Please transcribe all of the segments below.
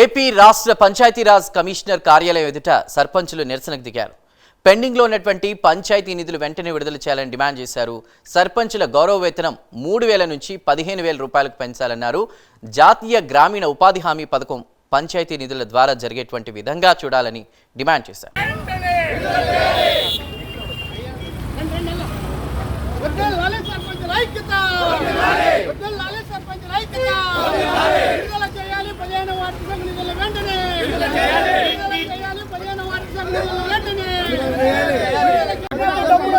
AP రాష్ట్ర Panchayati Raj commissioner కార్యాలయం ఎదుట సర్పంచులు నిరసనకు దిగారు. పెండింగ్లో ఉన్నటువంటి పంచాయతీ నిధులు వెంటనే విడుదల చేయాలని డిమాండ్ చేశారు. సర్పంచుల గౌరవ వేతనం మూడు వేల నుంచి పదిహేను వేల రూపాయలకు పెంచాలన్నారు. జాతీయ గ్రామీణ ఉపాధి హామీ పథకం పంచాయతీ నిధుల ద్వారా జరిగేటువంటి విధంగా చూడాలని డిమాండ్ చేశారు వడ్డల్ లాలే సర్పంచ్ ఐక్యత వడ్డల్ లాలే సర్పంచ్ ఐక్యత విడుదల చేయాలి పదిహేను వార్డు సభ నిధుల వెంటనే విడుదల చేయాలి పదిహేను వార్డు సభ నిధుల వెంటనే డబ్బులు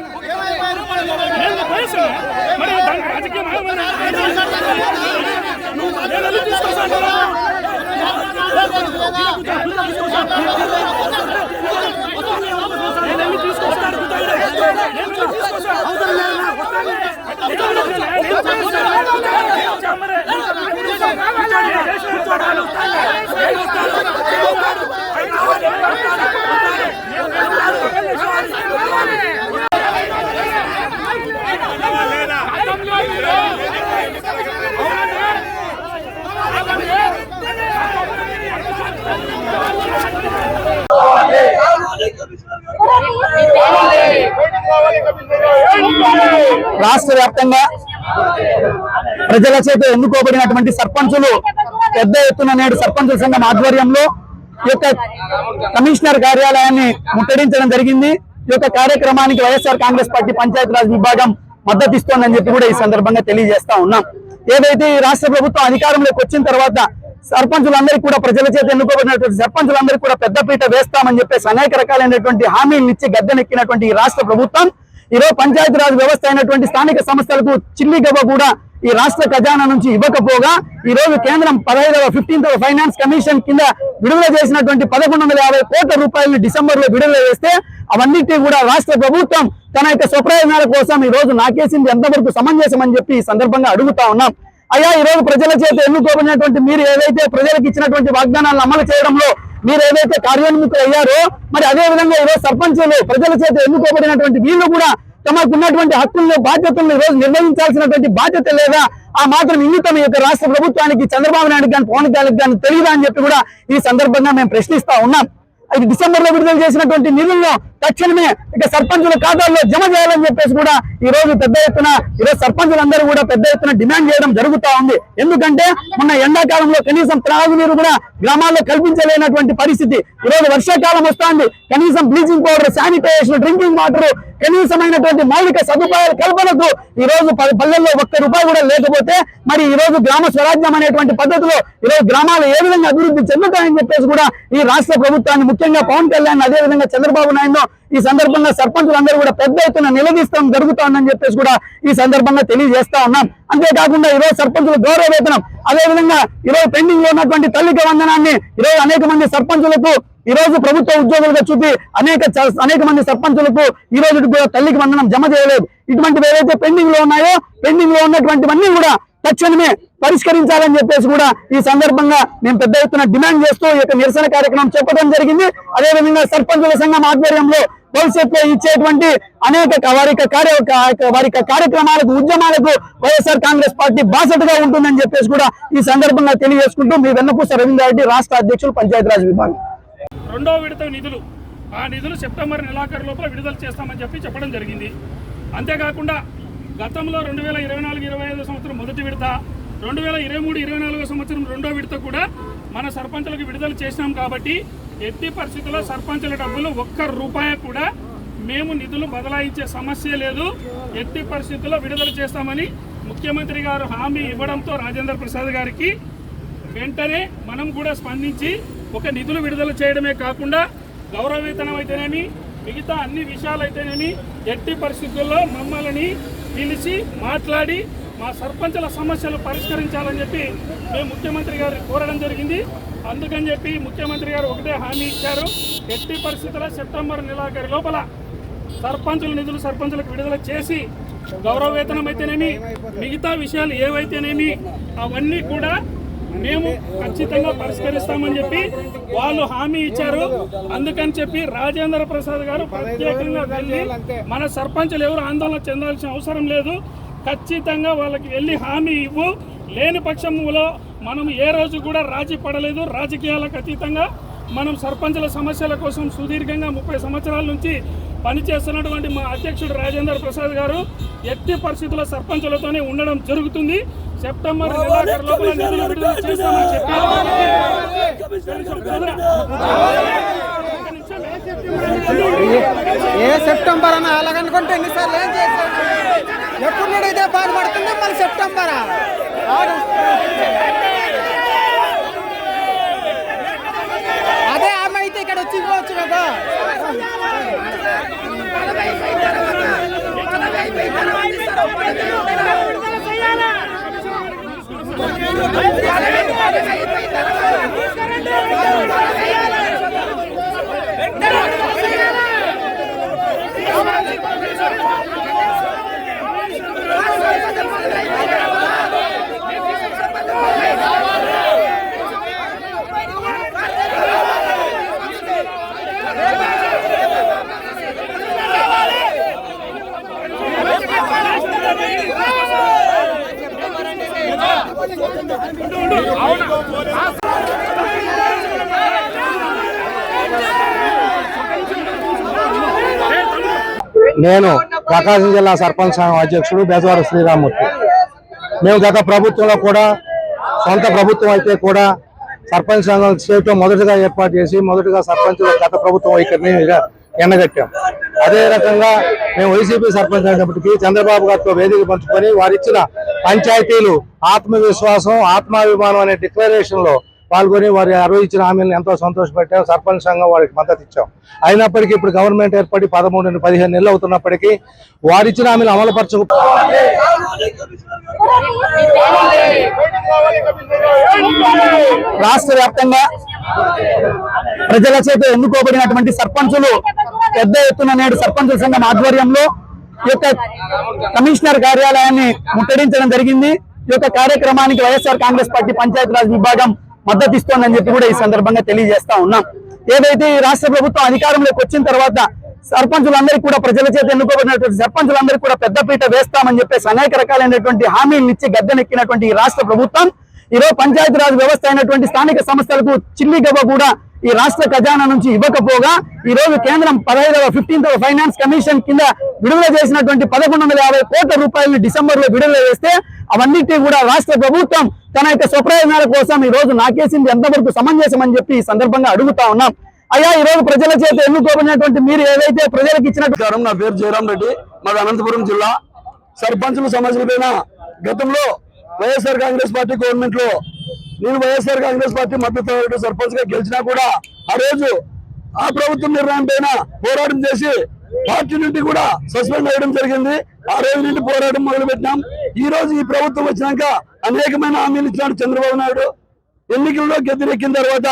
రాష్ట్ర వ్యాప్తంగా ప్రజల చేత ఎన్నుకోబడినటువంటి సర్పంచులు పెద్ద ఎత్తున నేడు సర్పంచుల సంఘం ఆధ్వర్యంలో ఈ యొక్క కమిషనర్ కార్యాలయాన్ని ముట్టడించడం జరిగింది. ఈ యొక్క కార్యక్రమానికి వైఎస్ఆర్ కాంగ్రెస్ పార్టీ పంచాయతీరాజ్ విభాగం మద్దతు ఇస్తోందని చెప్పి కూడా ఈ సందర్భంగా తెలియజేస్తా ఉన్నాం. ఏదైతే ఈ రాష్ట్ర ప్రభుత్వం అధికారంలోకి వచ్చిన తర్వాత సర్పంచులందరికీ కూడా ప్రజల చేత ఎన్నుకోబడినటువంటి సర్పంచులందరికీ కూడా పెద్దపీట వేస్తామని చెప్పేసి అనేక రకాలైనటువంటి హామీలను ఇచ్చి గద్దెనెక్కినటువంటి ఈ రాష్ట్ర ప్రభుత్వం. ఈరోజు పంచాయతీరాజ్ వ్యవస్థ అయినటువంటి స్థానిక సంస్థలకు చిల్లి గవ్వ కూడా ఈ రాష్ట్ర ఖజానా నుంచి ఇవ్వకపోగా ఈ రోజు కేంద్రం పదహైదవ ఫిఫ్టీన్త్ ఫైనాన్స్ కమిషన్ కింద విడుదల చేసినటువంటి పదకొండు వందల యాభై కోట్ల రూపాయలను డిసెంబర్లో విడుదల చేస్తే అవన్నిటి కూడా రాష్ట్ర ప్రభుత్వం తన యొక్క స్వప్రయోజనాల కోసం ఈ రోజు నాకేసింది ఎంతవరకు సమంజసం అని చెప్పి ఈ సందర్భంగా అడుగుతా ఉన్నాం. అయ్యా ఈ రోజు ప్రజల చేత ఎన్నుకోబడినటువంటి మీరు ఏదైతే ప్రజలకు ఇచ్చినటువంటి వాగ్దానాలను అమలు చేయడంలో మీరు ఏదైతే కార్యోన్ముఖులు అయ్యారో మరి అదే విధంగా ఈ సర్పంచులు ప్రజల చేత ఎన్నుకోబడినటువంటి వీళ్ళు కూడా తమకు ఉన్నటువంటి హక్కులను బాధ్యతలను ఈరోజు నిర్వహించాల్సినటువంటి బాధ్యత లేదా ఆ మాత్రం ఇంగితం ఈ యొక్క రాష్ట్ర ప్రభుత్వానికి చంద్రబాబు నాయుడు కానీ పవన్ కళ్యాణ్ కానీ తెలియదా అని చెప్పి కూడా ఈ సందర్భంగా మేము ప్రశ్నిస్తా ఉన్నాం. అది డిసెంబర్లో విడుదల చేసినటువంటి నిధుల్లో తక్షణమే ఇక సర్పంచుల ఖాతాల్లో జమ చేయాలని చెప్పేసి కూడా ఈ రోజు పెద్ద ఎత్తున ఈ రోజు సర్పంచులందరూ కూడా పెద్ద ఎత్తున డిమాండ్ చేయడం జరుగుతా ఉంది. ఎందుకంటే మొన్న ఎండాకాలంలో కనీసం త్రాగునీరు కూడా గ్రామాల్లో కల్పించలేనటువంటి పరిస్థితి. ఈ రోజు వర్షాకాలం వస్తుంది. కనీసం bleaching powder sanitization drinking water కనీసమైనటువంటి మౌలిక సదుపాయాల కల్పనకు ఈ రోజు పల్లెల్లో ఒక్క రూపాయి కూడా లేకపోతే మరి ఈ రోజు గ్రామ స్వరాజ్యం అనేటువంటి పద్ధతిలో ఈ రోజు గ్రామాలు ఏ విధంగా అభివృద్ధి చెందుతాయని చెప్పేసి కూడా ఈ రాష్ట్ర ప్రభుత్వాన్ని ముఖ్యంగా పవన్ కళ్యాణ్ అదే విధంగా చంద్రబాబు నాయుడు ఈ సందర్భంగా సర్పంచులందరూ కూడా పెద్ద ఎత్తున నిలదీస్తాం జరుగుతోందని చెప్పేసి కూడా ఈ సందర్భంగా తెలియజేస్తా ఉన్నాం. అంతేకాకుండా ఈరోజు సర్పంచులు సర్పంచుల గౌరవ వేతనం అదే విధంగా పెండింగ్లో ఉన్నటువంటి తల్లిక వందనాన్ని ఈరోజు అనేక మంది సర్పంచులకు ఈ రోజు ప్రభుత్వ ఉద్యోగులుగా చూపి అనేక అనేక మంది సర్పంచులకు ఈ రోజు కూడా తల్లికి వందనం జమ చేయలేదు. ఇటువంటివి ఏవైతే పెండింగ్లో ఉన్నాయో పెండింగ్లో ఉన్నటువంటివన్నీ కూడా తక్షణమే పరిష్కరించాలని చెప్పేసి కూడా ఈ సందర్భంగా మేము పెద్ద ఎత్తున డిమాండ్ చేస్తూ ఈ యొక్క నిరసన కార్యక్రమం చెప్పడం జరిగింది. అదే విధంగా సర్పంచుల సంఘం ఆధ్వర్యంలో భవిష్యత్తులో ఇచ్చేటువంటి అనేక వారి కార్య వారి కార్యక్రమాలకు ఉద్యమాలకు వైఎస్ఆర్ కాంగ్రెస్ పార్టీ బాసటగా ఉంటుందని చెప్పేసి కూడా ఈ సందర్భంగా తెలియజేసుకుంటూ మీ వెన్నపూస రవీంద్రారెడ్డి రాష్ట్ర అధ్యక్షులు పంచాయతీరాజ్ విభాగం. రెండో విడత నిధులు. ఆ నిధులు సెప్టెంబర్ నెలాఖరు లోపల విడుదల చేస్తామని చెప్పి చెప్పడం జరిగింది. అంతేకాకుండా గతంలో రెండు వేల ఇరవై నాలుగు ఇరవై ఐదు సంవత్సరం మొదటి విడత రెండు వేల ఇరవై మూడు ఇరవై నాలుగో సంవత్సరం రెండో విడత కూడా మన సర్పంచులకు విడుదల చేసినాం కాబట్టి ఎట్టి పరిస్థితుల్లో సర్పంచుల డబ్బులు ఒక్క రూపాయి కూడా మేము నిధులు బదలాయించే సమస్య లేదు. ఎట్టి పరిస్థితుల్లో విడుదల చేస్తామని ముఖ్యమంత్రి గారు హామీ ఇవ్వడంతో రాజేంద్ర ప్రసాద్ గారికి వెంటనే మనం కూడా స్పందించి ఒక నిధులు విడుదల చేయడమే కాకుండా గౌరవ వేతనం అయితేనేమి మిగతా అన్ని విషయాలు అయితేనేమి ఎట్టి పరిస్థితుల్లో మమ్మల్ని పిలిచి మాట్లాడి మా సర్పంచుల సమస్యలు పరిష్కరించాలని చెప్పి మేము ముఖ్యమంత్రి గారిని కోరడం జరిగింది. అందుకని చెప్పి ముఖ్యమంత్రి గారు ఒకటే హామీ ఇచ్చారు. ఎట్టి పరిస్థితుల్లో సెప్టెంబర్ నెలాఖరు లోపల సర్పంచుల నిధులు సర్పంచులకు విడుదల చేసి గౌరవ వేతనం అయితేనేమి మిగతా విషయాలు ఏవైతేనేమి అవన్నీ కూడా మేము ఖచ్చితంగా పరిష్కరిస్తామని చెప్పి వాళ్ళు హామీ ఇచ్చారు. అందుకని చెప్పి రాజేంద్ర ప్రసాద్ గారు ప్రత్యేకంగా వెళ్ళి మన సర్పంచులు ఎవరు ఆందోళన చెందాల్సిన అవసరం లేదు. ఖచ్చితంగా వాళ్ళకి వెళ్ళి హామీ ఇవ్వు. లేని పక్షంలో మనం ఏ రోజు కూడా రాజీ పడలేదు. రాజకీయాలకు అతీతంగా మనం సర్పంచుల సమస్యల కోసం సుదీర్ఘంగా ముప్పై సంవత్సరాల నుంచి పనిచేస్తున్నటువంటి మా అధ్యక్షుడు రాజేంద్ర ప్రసాద్ గారు ఎట్టి పరిస్థితుల్లో సర్పంచులతోనే ఉండడం జరుగుతుంది. సెప్టెంబర్ ఏ సెప్టెంబర్ అని అలాగనుకుంటే ఎన్నిసార్లు ఏం చేశాడు ఎప్పుడు నేను ఇదే బాధపడుతుంది మళ్ళీ సెప్టెంబరా. అదే ఆమె అయితే ఇక్కడ వచ్చి ఇవ్వచ్చు కదా? తీసుకురండి నేను ప్రకాశం జిల్లా సర్పంచ్ సంఘం అధ్యక్షుడు బేజవారు శ్రీరామూర్తి. మేము గత ప్రభుత్వంలో కూడా సొంత ప్రభుత్వం అయితే కూడా సర్పంచ్ సంఘం స్టేట్లో మొదటగా ఏర్పాటు చేసి మొదటగా సర్పంచ్ గత ప్రభుత్వం వైఖరిని ఎండగట్టాం అదే రకంగా మేము వైసీపీ సర్పంచ్ అయినప్పటికీ చంద్రబాబు గారితో వేదిక పంచుకొని వారిచ్చిన పంచాయతీలు ఆత్మవిశ్వాసం ఆత్మాభిమానం అనే డిక్లరేషన్లో పాల్గొని వారి అరవై ఇచ్చిన హామీలను ఎంతో సంతోషపెట్టాం. సర్పంచ్ సంఘం వారికి మద్దతు ఇచ్చాం. అయినప్పటికీ ఇప్పుడు గవర్నమెంట్ ఏర్పడి పదమూడు నుండి పదిహేను నెలలు అవుతున్నప్పటికీ వారిచ్చిన హామీలు అమలుపరచకు రాష్ట్ర వ్యాప్తంగా ప్రజల చేత ఎన్నుకోబడినటువంటి సర్పంచులు పెద్ద ఎత్తున నేడు సర్పంచుల సంఘం ఆధ్వర్యంలో ఈ యొక్క కమిషనర్ కార్యాలయాన్ని ముట్టడించడం జరిగింది. ఈ యొక్క కార్యక్రమానికి వైఎస్ఆర్ కాంగ్రెస్ పార్టీ పంచాయతీరాజ్ విభాగం మద్దతు ఇస్తోందని చెప్పి కూడా ఈ సందర్భంగా తెలియజేస్తా ఉన్నాం. ఏదైతే ఈ రాష్ట్ర ప్రభుత్వం అధికారంలోకి వచ్చిన తర్వాత సర్పంచులందరికీ కూడా ప్రజల చేత ఎన్నుకోబడినటువంటి సర్పంచులందరికీ కూడా పెద్దపీట వేస్తామని చెప్పేసి అనేక రకాలైనటువంటి హామీలు ఇచ్చి గద్దెనెక్కినటువంటి ఈ రాష్ట్ర ప్రభుత్వం ఈరోజు పంచాయతీరాజ్ వ్యవస్థ అయినటువంటి స్థానిక సంస్థలకు చిల్లి గవ్వ కూడా ఈ రాష్ట్ర ఖజానా నుంచి ఇవ్వకపోగా ఈ రోజు కేంద్రం పదహైదవ ఫిఫ్టీన్త్ ఫైనాన్స్ కమిషన్ కింద విడుదల చేసినటువంటి పదకొండు వందల యాభై కోట్ల రూపాయలను డిసెంబర్లో విడుదల చేస్తే అవన్నిటి కూడా రాష్ట్ర ప్రభుత్వం తన యొక్క స్వప్రయోజనాల కోసం ఈ రోజు నాకేసింది ఎంతవరకు సమంజసం అని చెప్పి ఈ సందర్భంగా అడుగుతా ఉన్నాం. అయ్యా ఈ రోజు ప్రజల చేత ఎన్నుకోబడినటువంటి మీరు ఏదైతే ప్రజలకు ఇచ్చినట్టు నా పేరు జయరాం రెడ్డి మాది అనంతపురం జిల్లా. సర్పంచుల సమస్యలపైన గతంలో వైఎస్ఆర్ కాంగ్రెస్ పార్టీ గవర్నమెంట్లో నేను వైఎస్ఆర్ కాంగ్రెస్ పార్టీ మద్దతు సర్పంచ్గా గెలిచినా కూడా ఆ రోజు ఆ ప్రభుత్వం నిర్ణయం పైన పోరాటం చేసి పార్టీ నుండి కూడా సస్పెండ్ అయ్యడం జరిగింది. ఆ రోజు నుండి పోరాటం మొదలు పెట్టినాం ఈ రోజు ఈ ప్రభుత్వం వచ్చినాక అనేకమైన హామీలు ఇచ్చినాడు చంద్రబాబు నాయుడు. ఎన్నికల్లో గెద్దెనెక్కిన తర్వాత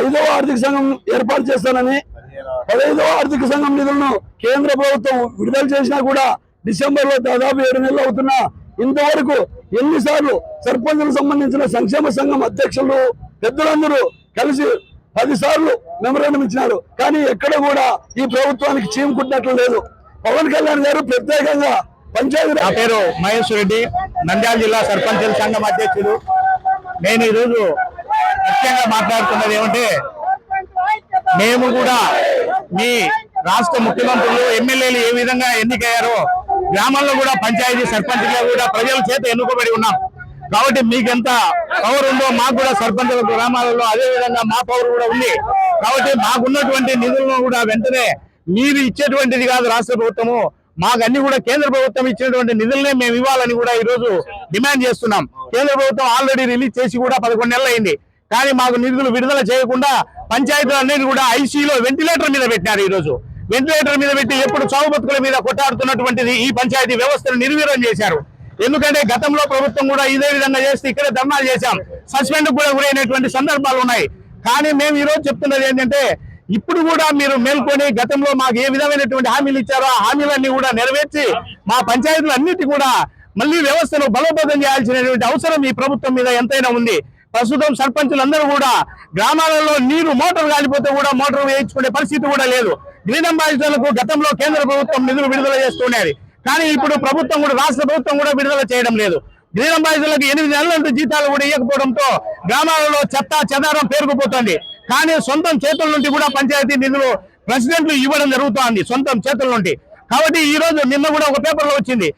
ఐదవ ఆర్థిక సంఘం ఏర్పాటు చేస్తానని పదహైదవ ఆర్థిక సంఘం నిధులను కేంద్ర ప్రభుత్వం విడుదల చేసినా కూడా డిసెంబర్లో దాదాపు ఏడు నెలలు అవుతున్నా. ఇంతవరకు ఎన్నిసార్లు సర్పంచులకు సంబంధించిన సంక్షేమ సంఘం అధ్యక్షులు పెద్దలందరూ కలిసి పదిసార్లు మెమరాండం ఇచ్చినారు. కానీ ఎక్కడ కూడా ఈ ప్రభుత్వానికి చీముకుంటున్నట్లు లేదు. పవన్ కళ్యాణ్ గారు ప్రత్యేకంగా పంచాయతీ నా పేరు మహేష్ రెడ్డి. నంద్యాల జిల్లా సర్పంచుల సంఘం అధ్యక్షుడు నేను ఈరోజు ముఖ్యంగా మాట్లాడుతున్నది ఏమంటే మేము కూడా మీ రాష్ట్ర ముఖ్యమంత్రులు ఎమ్మెల్యేలు ఏ విధంగా ఎన్నికయ్యారో గ్రామాల్లో కూడా పంచాయతీ సర్పంచ్గా కూడా ప్రజల చేత ఎన్నుకోబడి ఉన్నాం. కాబట్టి మీకు ఎంత పవర్ ఉందో మాకు కూడా సర్పంచ్ గ్రామాలలో అదే విధంగా మా పవర్ కూడా ఉంది. కాబట్టి మాకున్నటువంటి నిధులను కూడా వెంటనే మీరు ఇచ్చేటువంటిది కాదు రాష్ట్ర ప్రభుత్వము. మాకు అన్ని కూడా కేంద్ర ప్రభుత్వం ఇచ్చినటువంటి నిధులనే మేము ఇవ్వాలని కూడా ఈ రోజు డిమాండ్ చేస్తున్నాం. కేంద్ర ప్రభుత్వం ఆల్రెడీ రిలీజ్ చేసి కూడా పదకొండు నెలలు అయింది కానీ మాకు నిధులు విడుదల చేయకుండా పంచాయతీలు అనేది కూడా ఐసీలో వెంటిలేటర్ మీద పెట్టినారు ఈ రోజు వెంటిలేటర్ మీద పెట్టి ఎప్పుడు చావు బతుకుల మీద కొట్టాడుతున్నటువంటిది ఈ పంచాయతీ వ్యవస్థను నిర్వీర్యం చేశారు. ఎందుకంటే గతంలో ప్రభుత్వం కూడా ఇదే విధంగా చేస్తే ఇక్కడే ధర్నాలు చేశాం. సస్పెండ్ కూడా గురైనటువంటి సందర్భాలు ఉన్నాయి. కానీ మేము ఈ రోజు చెప్తున్నది ఏంటంటే ఇప్పుడు కూడా మీరు మేల్కొని గతంలో మాకు ఏ విధమైనటువంటి హామీలు ఇచ్చారో ఆ హామీలన్నీ కూడా నెరవేర్చి మా పంచాయతీలు అన్నిటి కూడా మళ్ళీ వ్యవస్థను బలోపేతం చేయాల్సినటువంటి అవసరం ఈ ప్రభుత్వం మీద ఎంతైనా ఉంది. ప్రస్తుతం సర్పంచులందరూ కూడా గ్రామాలలో నీరు మోటార్ కాలిపోతే కూడా మోటార్ వేయించుకునే పరిస్థితి కూడా లేదు. గ్రీన్ అంబాసిడర్లకు గతంలో కేంద్ర ప్రభుత్వం నిధులు విడుదల చేస్తున్నది కానీ ఇప్పుడు ప్రభుత్వం కూడా రాష్ట్ర ప్రభుత్వం కూడా విడుదల చేయడం లేదు. గ్రీన్ అంబాసిడర్లకు ఎనిమిది నెలల జీతాలు కూడా ఇవ్వకపోవడంతో గ్రామాలలో చెత్త చెదారం పేరుకుపోతుంది. కానీ సొంతం చేతుల నుండి కూడా పంచాయతీ నిధులు ప్రెసిడెంట్లు ఇవ్వడం జరుగుతోంది సొంతం చేతుల నుండి. కాబట్టి ఈ రోజు నిన్న కూడా ఒక పేపర్లో వచ్చింది.